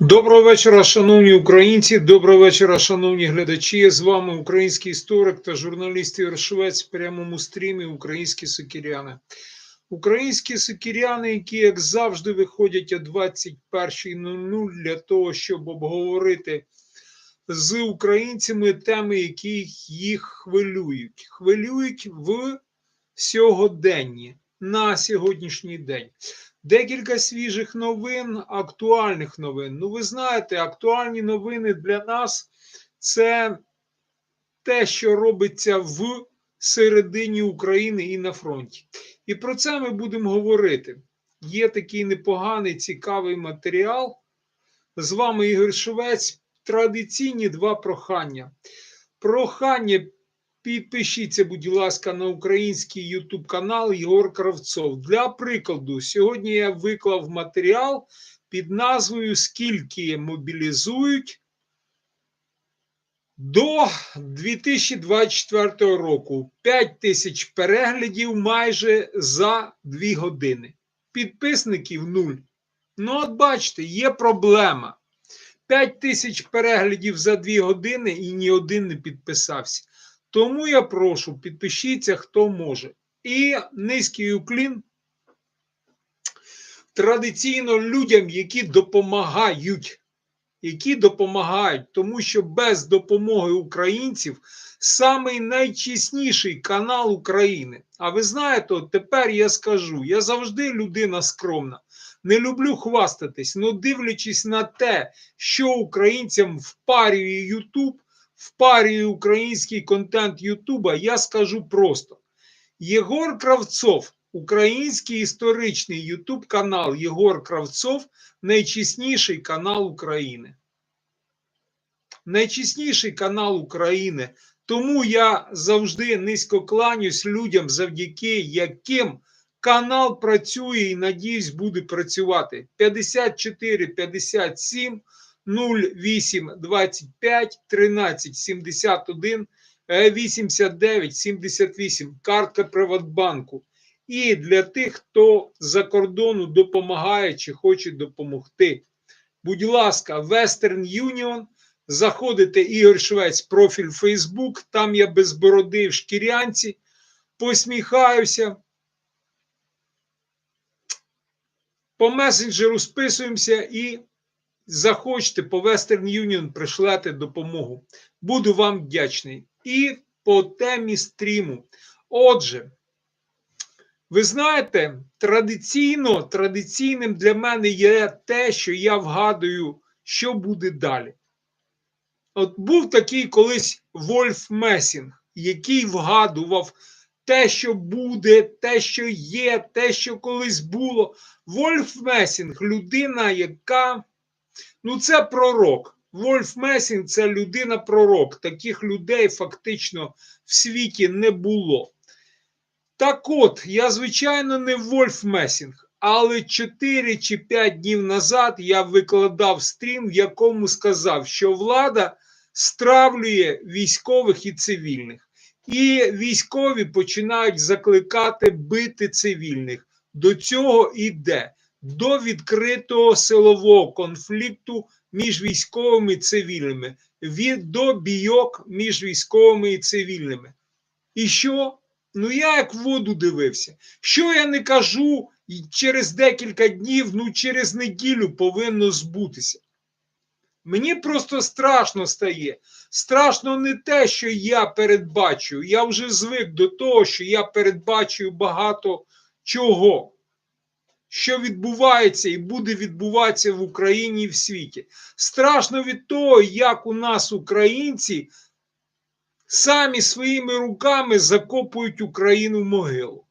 Доброго вечора, шановні українці. Доброго вечора, шановні глядачі. З вами український історик та журналіст Ігор Швець в прямому стрімі Українські сокіряни. Українські сокіряни, які, як завжди, виходять о 21.00 для того, щоб обговорити з українцями теми, які їх хвилюють. Хвилюють в сьогоденні на сьогоднішній день. Декілька свіжих новин, актуальних новин. Ну, ви знаєте, актуальні новини для нас це те, що робиться в середині України і на фронті. І про це ми будемо говорити. Є такий непоганий, цікавий матеріал. З вами Ігор Швець. Традиційні два прохання. Прохання Підпишіться, будь ласка, на український YouTube канал Єгор Кравцов. Для прикладу, сьогодні я виклав матеріал під назвою Скільки мобілізують до 2024 року. 5 тисяч переглядів майже за 2 години. Підписників нуль. Ну, от бачите, є проблема. 5 тисяч переглядів за 2 години і ні один не підписався. Тому я прошу, підпишіться, хто може. І низький уклін традиційно людям, які допомагають, які допомагають, тому що без допомоги українців самий найчесніший канал України. А ви знаєте, тепер я скажу: я завжди людина скромна. Не люблю хвастатись, але дивлячись на те, що українцям впарює Ютуб, впарює український контент Ютуба, я скажу просто: Єгор Кравцов, український історичний Ютуб канал Єгор Кравцов найчесніший канал України. Найчесніший канал України. Тому я завжди низько кланюсь людям, завдяки яким канал працює і, надіюсь, буде працювати. 54 57 08 25 13 71 89 78 картка Приватбанку. І для тих, хто за кордону допомагає чи хоче допомогти. Будь ласка, Western Union. Заходите Ігор Швець, профіль Facebook, там я без бороди в шкірянці, посміхаюся. По месенджеру списуємося і захочете по Western Union пришлете допомогу. Буду вам вдячний. І по темі стріму. Отже, ви знаєте, традиційно, традиційним для мене є те, що я вгадую, що буде далі. От був такий колись Вольф Месінг, який вгадував те, що буде, те, що є, те, що колись було. Вольф Месінг людина, яка Ну, це пророк. Вольф Месінг це людина-пророк. Таких людей фактично в світі не було. Так от, я, звичайно, не Вольф Месінг, але 4 чи 5 днів назад я викладав стрім, в якому сказав, що влада стравлює військових і цивільних. І військові починають закликати бити цивільних. До цього йде до відкритого силового конфлікту між військовими і цивільними, від до бійок між військовими і цивільними. І що? Ну, я як в воду дивився. Що я не кажу через декілька днів, ну через неділю повинно збутися. Мені просто страшно стає. Страшно не те, що я передбачую. Я вже звик до того, що я передбачую багато чого що відбувається і буде відбуватися в Україні і в світі. Страшно від того, як у нас українці самі своїми руками закопують Україну в могилу.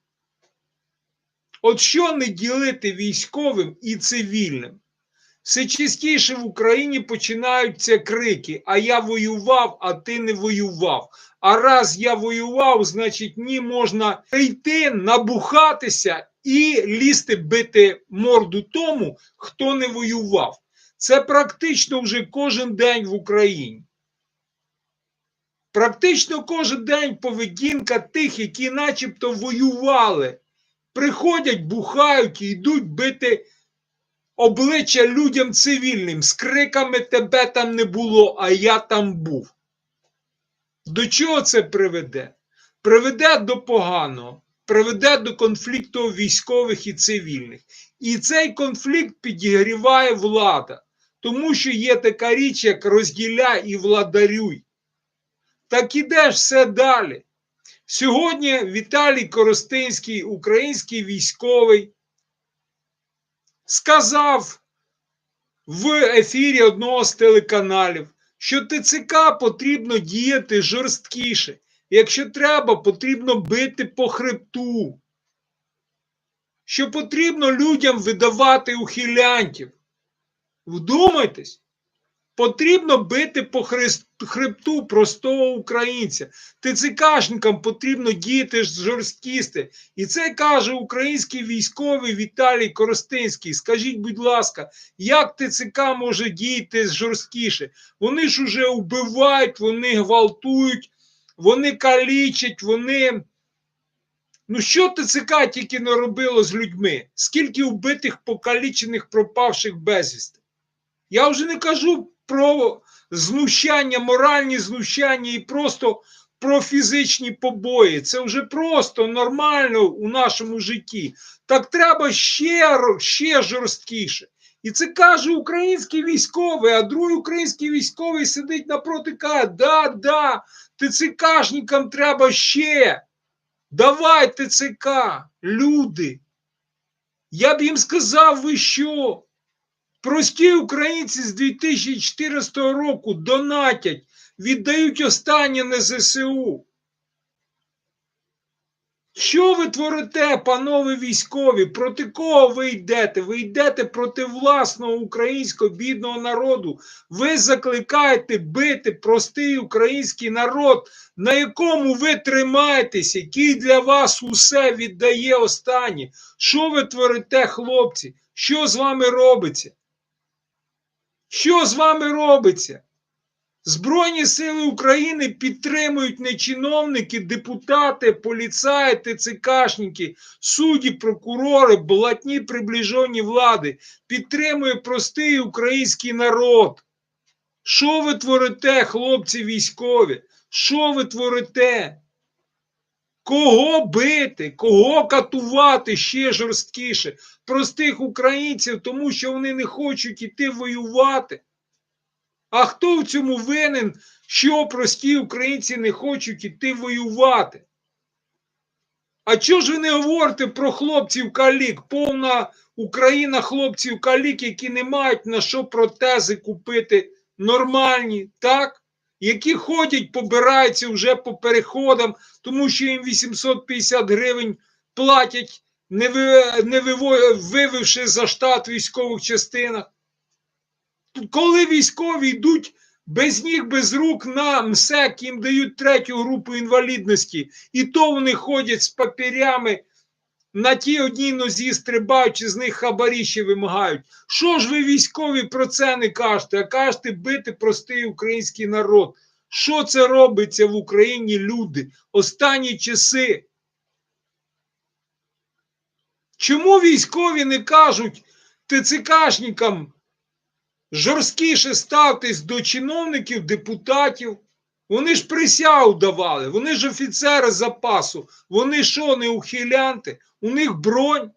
От що не ділити військовим і цивільним? Все частіше в Україні починаються крики: а я воював, а ти не воював. А раз я воював, значить ні можна прийти, набухатися і лізти бити морду тому, хто не воював. Це практично вже кожен день в Україні. Практично кожен день поведінка тих, які начебто воювали, приходять, бухають і йдуть бити обличчя людям цивільним з криками тебе там не було, а я там був. До чого це приведе? Приведе до поганого, приведе до конфлікту військових і цивільних. І цей конфлікт підігріває влада, тому що є така річ, як розділяй і владарюй. Так іде ж все далі. Сьогодні Віталій Коростинський, український військовий, сказав в ефірі одного з телеканалів, що ТЦК потрібно діяти жорсткіше. Якщо треба, потрібно бити по хребту. Що потрібно людям видавати ухилянтів. Вдумайтесь, потрібно бити по хребту простого українця. ТЦКшникам потрібно діяти жорсткісти. І це каже український військовий Віталій Коростинський. Скажіть, будь ласка, як ТЦК може діяти жорсткіше? Вони ж уже вбивають, вони гвалтують, вони калічать, вони. Ну, що ТЦК тільки не робило з людьми? Скільки вбитих, покалічених, пропавших безвісти? Я вже не кажу про знущання, моральні знущання і просто про фізичні побої. Це вже просто нормально у нашому житті. Так треба ще, ще жорсткіше. І це каже український військовий, а другий український військовий сидить напроти каже, да, да, ТЦКшникам треба ще. Давай ТЦК, люди. Я б їм сказав, ви що? Прості українці з 2014 року донатять, віддають останнє на ЗСУ. Що ви творите, панове військові? Проти кого ви йдете? Ви йдете проти власного українського бідного народу. Ви закликаєте бити простий український народ, на якому ви тримаєтесь, який для вас усе віддає останнє. Що ви творите, хлопці? Що з вами робиться? Що з вами робиться? Збройні сили України підтримують не чиновники, депутати, поліцаї, ТЦКшники, судді, прокурори, блатні приближені влади. Підтримує простий український народ. Що ви творите, хлопці військові? Що ви творите? Кого бити, кого катувати ще жорсткіше? Простих українців, тому що вони не хочуть іти воювати. А хто в цьому винен, що прості українці не хочуть іти воювати? А чого ж ви не говорите про хлопців калік? Повна Україна хлопців калік, які не мають на що протези купити нормальні, так? Які ходять, побираються вже по переходам, тому що їм 850 гривень платять, не, ви, вививши за штат військових частинах коли військові йдуть без ніг, без рук на МСЕК, їм дають третю групу інвалідності, і то вони ходять з папірями на тій одній нозі, стрибаючи з них хабарі ще вимагають. Що ж ви військові про це не кажете, а кажете бити простий український народ? Що це робиться в Україні, люди? Останні часи? Чому військові не кажуть ТЦКшникам, жорсткіше ставтесь до чиновників, депутатів. Вони ж присягу давали, вони ж офіцери запасу, вони що, не ухилянти, у них бронь.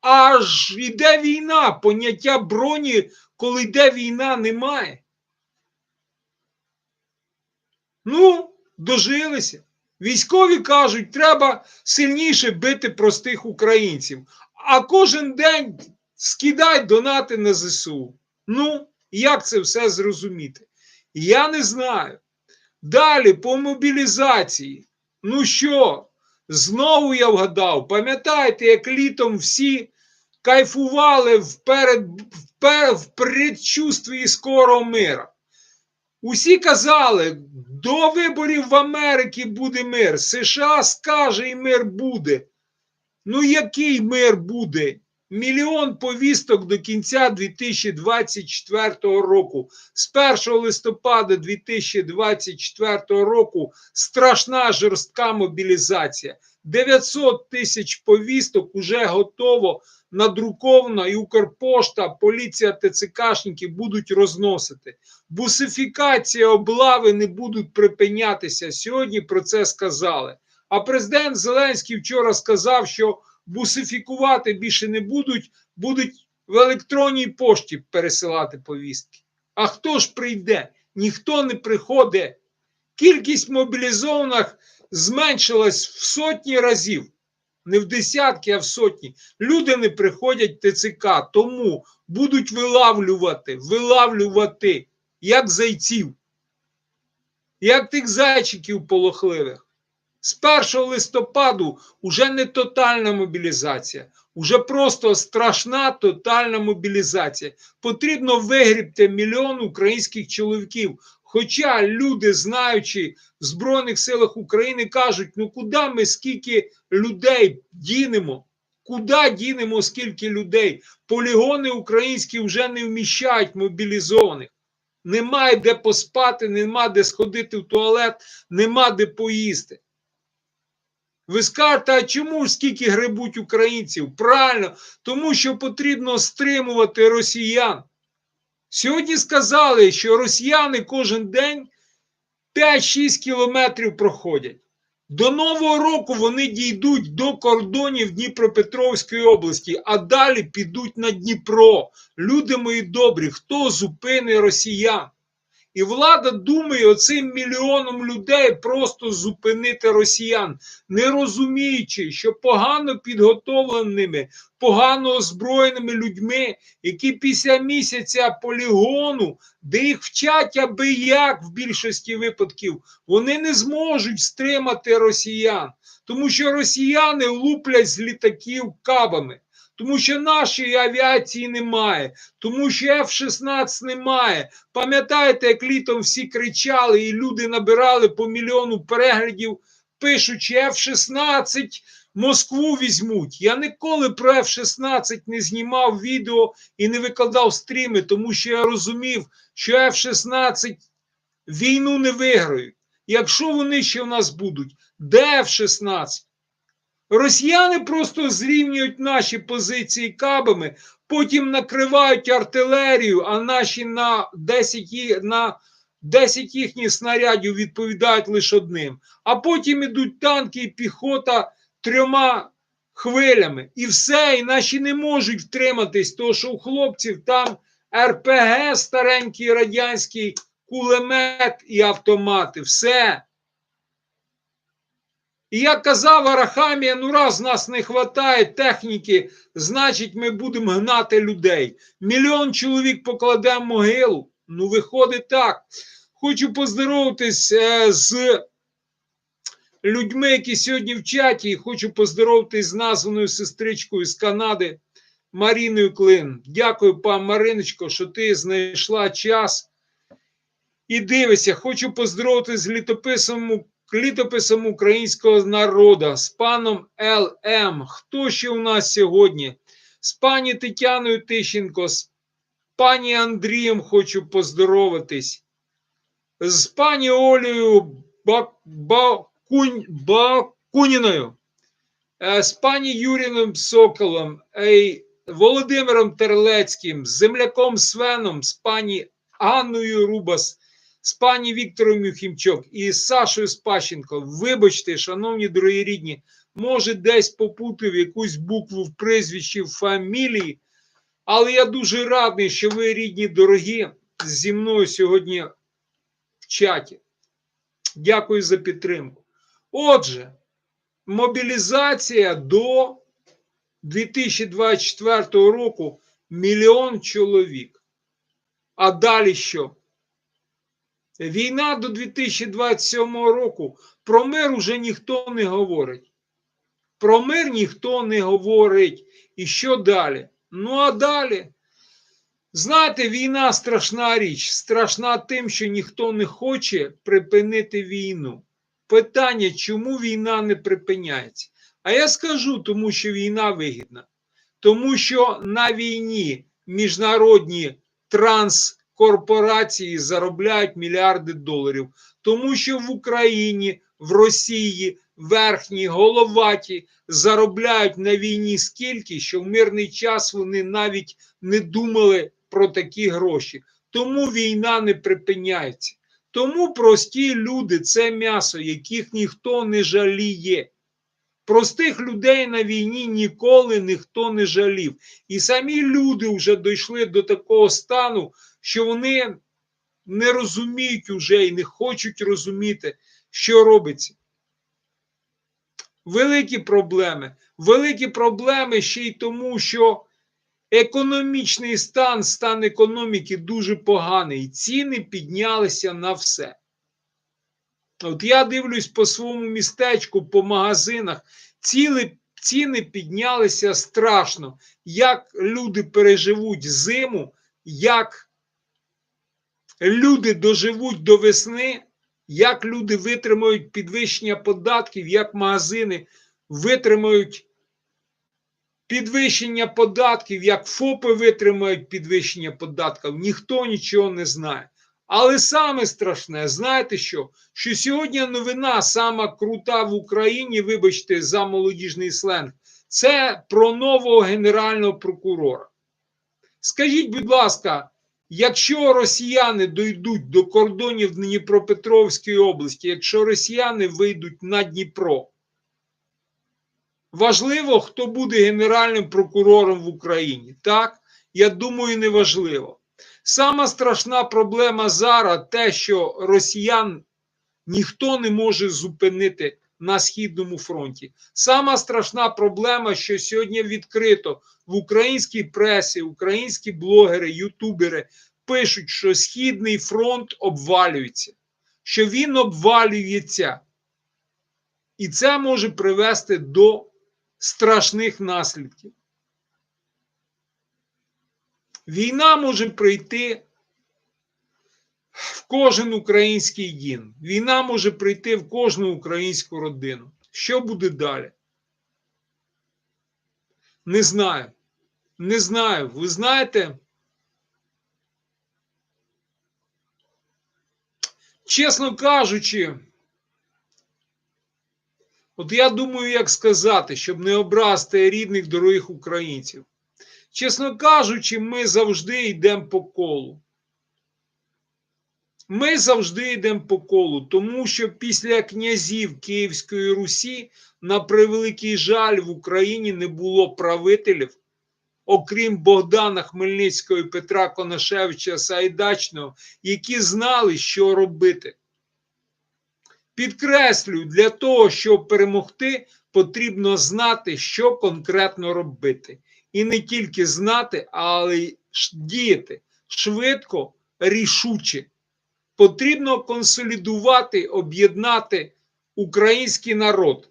Аж йде війна, поняття броні, коли йде війна, немає. Ну, дожилися. Військові кажуть, треба сильніше бити простих українців. А кожен день скидай донати на ЗСУ. Ну, як це все зрозуміти? Я не знаю. Далі по мобілізації. Ну що, знову я вгадав, пам'ятаєте, як літом всі кайфували вперед, вперед, в предчувстві скорого мира. Усі казали, до виборів в Америці буде мир. США скаже і мир буде. Ну, який мир буде? Мільйон повісток до кінця 2024 року. З 1 листопада 2024 року страшна жорстка мобілізація. 900 тисяч повісток уже готово, надруковано, і Укрпошта, поліція ТЦКшники будуть розносити. Бусифікація облави не будуть припинятися. Сьогодні про це сказали. А президент Зеленський вчора сказав, що бусифікувати більше не будуть, будуть в електронній пошті пересилати повістки. А хто ж прийде? Ніхто не приходить. Кількість мобілізованих зменшилась в сотні разів, не в десятки, а в сотні. Люди не приходять ТЦК, тому будуть вилавлювати, вилавлювати, як зайців, як тих зайчиків полохливих. З 1 листопаду вже не тотальна мобілізація, уже просто страшна тотальна мобілізація. Потрібно вигрібти мільйон українських чоловіків. Хоча люди, знаючи в Збройних силах України, кажуть: ну куди ми скільки людей дінемо? Куди дінемо скільки людей? Полігони українські вже не вміщають мобілізованих. Немає де поспати, нема де сходити в туалет, нема де поїсти. Ви скажете, а чому скільки грибуть українців? Правильно, тому що потрібно стримувати росіян. Сьогодні сказали, що росіяни кожен день 5-6 кілометрів проходять. До Нового року вони дійдуть до кордонів Дніпропетровської області, а далі підуть на Дніпро. Люди мої добрі, хто зупинить росіян? І влада думає оцим мільйоном людей просто зупинити росіян, не розуміючи, що погано підготовленими, погано озброєними людьми, які після місяця полігону, де їх вчать аби як в більшості випадків, вони не зможуть стримати росіян, тому що росіяни луплять з літаків кабами. Тому що нашої авіації немає, тому що F-16 немає. Пам'ятаєте, як літом всі кричали, і люди набирали по мільйону переглядів, пишучи F-16 Москву візьмуть. Я ніколи про F-16 не знімав відео і не викладав стріми, тому що я розумів, що F-16 війну не виграють. Якщо вони ще в нас будуть, де F-16? Росіяни просто зрівнюють наші позиції кабами, потім накривають артилерію, а наші на 10, на 10 їхніх снарядів відповідають лише одним. А потім ідуть танки і піхота трьома хвилями. І все, і наші не можуть втриматись, тому що у хлопців там РПГ, старенький радянський кулемет і автомати. Все. І як казав Арахамія, ну раз нас не вистачає техніки, значить ми будемо гнати людей. Мільйон чоловік покладемо могилу. Ну, виходить так. Хочу поздороватись е, з людьми, які сьогодні в чаті, і хочу поздороватись з названою сестричкою з Канади Маріною Клин. Дякую, пан Мариночко, що ти знайшла час. І дивися, хочу поздороватись з літописом літописом українського народу, з паном Л.М. Хто ще у нас сьогодні? З пані Тетяною Тищенко, з пані Андрієм хочу поздороватись, з пані Олею Бакунь, Бакуніною, е, з пані Юріном Соколом, Володимиром Терлецьким, з земляком Свеном, з пані Анною Рубас з пані Віктором Юхімчук і з Сашою Спащенко. Вибачте, шановні дорогі рідні, може, десь попутав якусь букву в прізвищі в фамілії, але я дуже радий, що ви, рідні, дорогі, зі мною сьогодні в чаті. Дякую за підтримку. Отже, мобілізація до 2024 року мільйон чоловік. А далі що? Війна до 2027 року. Про мир уже ніхто не говорить. Про мир ніхто не говорить. І що далі? Ну, а далі, знаєте, війна страшна річ. Страшна тим, що ніхто не хоче припинити війну. Питання, чому війна не припиняється? А я скажу, тому що війна вигідна. Тому що на війні міжнародні транс корпорації заробляють мільярди доларів, тому що в Україні, в Росії верхні, головаті заробляють на війні скільки, що в мирний час вони навіть не думали про такі гроші. Тому війна не припиняється. Тому прості люди це м'ясо, яких ніхто не жаліє. Простих людей на війні ніколи ніхто не жалів. І самі люди вже дійшли до такого стану, що вони не розуміють уже і не хочуть розуміти, що робиться. Великі проблеми. Великі проблеми ще й тому, що економічний стан, стан економіки дуже поганий. Ціни піднялися на все. От я дивлюсь по своєму містечку, по магазинах, ціли, ціни піднялися страшно. Як люди переживуть зиму, як люди доживуть до весни, як люди витримають підвищення податків, як магазини витримають підвищення податків, як ФОПи витримають підвищення податків, ніхто нічого не знає. Але саме страшне, знаєте що? Що сьогодні новина сама крута в Україні, вибачте, за молодіжний сленг, це про нового генерального прокурора. Скажіть, будь ласка, якщо росіяни дійдуть до кордонів Дніпропетровської області, якщо росіяни вийдуть на Дніпро, важливо, хто буде генеральним прокурором в Україні? Так? Я думаю, не важливо. Сама страшна проблема зараз те, що росіян ніхто не може зупинити на Східному фронті. Сама страшна проблема, що сьогодні відкрито в українській пресі, українські блогери, ютубери пишуть, що Східний фронт обвалюється, що він обвалюється. І це може привести до страшних наслідків. Війна може прийти в кожен український дім. Війна може прийти в кожну українську родину. Що буде далі? Не знаю. Не знаю. Ви знаєте, чесно кажучи, от я думаю, як сказати, щоб не образити рідних дорогих українців. Чесно кажучи, ми завжди йдемо по колу. Ми завжди йдемо по колу, тому що після князів Київської Русі, на превеликий жаль, в Україні не було правителів, окрім Богдана Хмельницького і Петра Конашевича Сайдачного, які знали, що робити. Підкреслюю, для того, щоб перемогти, потрібно знати, що конкретно робити. І не тільки знати, але й діяти швидко, рішуче. Потрібно консолідувати, об'єднати український народ,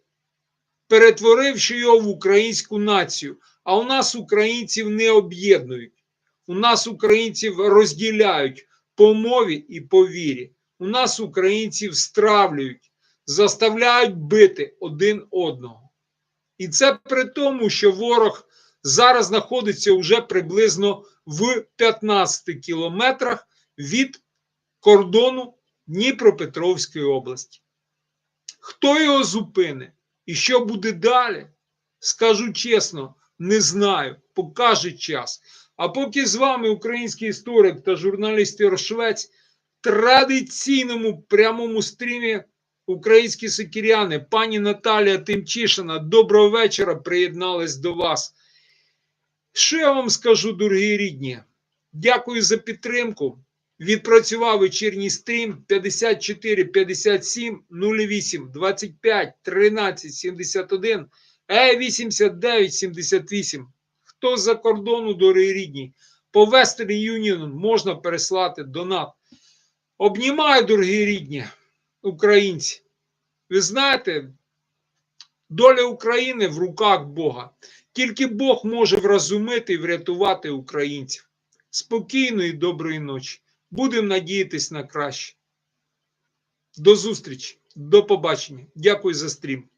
перетворивши його в українську націю. А у нас українців не об'єднують. У нас українців розділяють по мові і по вірі. У нас українців стравлюють, заставляють бити один одного. І це при тому, що ворог зараз знаходиться вже приблизно в 15 кілометрах від кордону Дніпропетровської області. Хто його зупине і що буде далі? Скажу чесно, не знаю, покаже час. А поки з вами український історик та журналіст Рошвець традиційному прямому стрімі українські сокіряни, пані Наталія Тимчишина, доброго вечора. Приєдналась до вас. Що я вам скажу, дорогі рідні? Дякую за підтримку. Відпрацював вечірній стрім 54 57 08 25 13 71 е 89 78. Хто за кордону, дорогі рідні? По Western Union можна переслати донат. Обнімаю, дорогі рідні українці. Ви знаєте, доля України в руках Бога. Тільки Бог може вразумити і врятувати українців. Спокійної, доброї ночі. Будемо надіятись на краще. До зустрічі, до побачення. Дякую за стрім.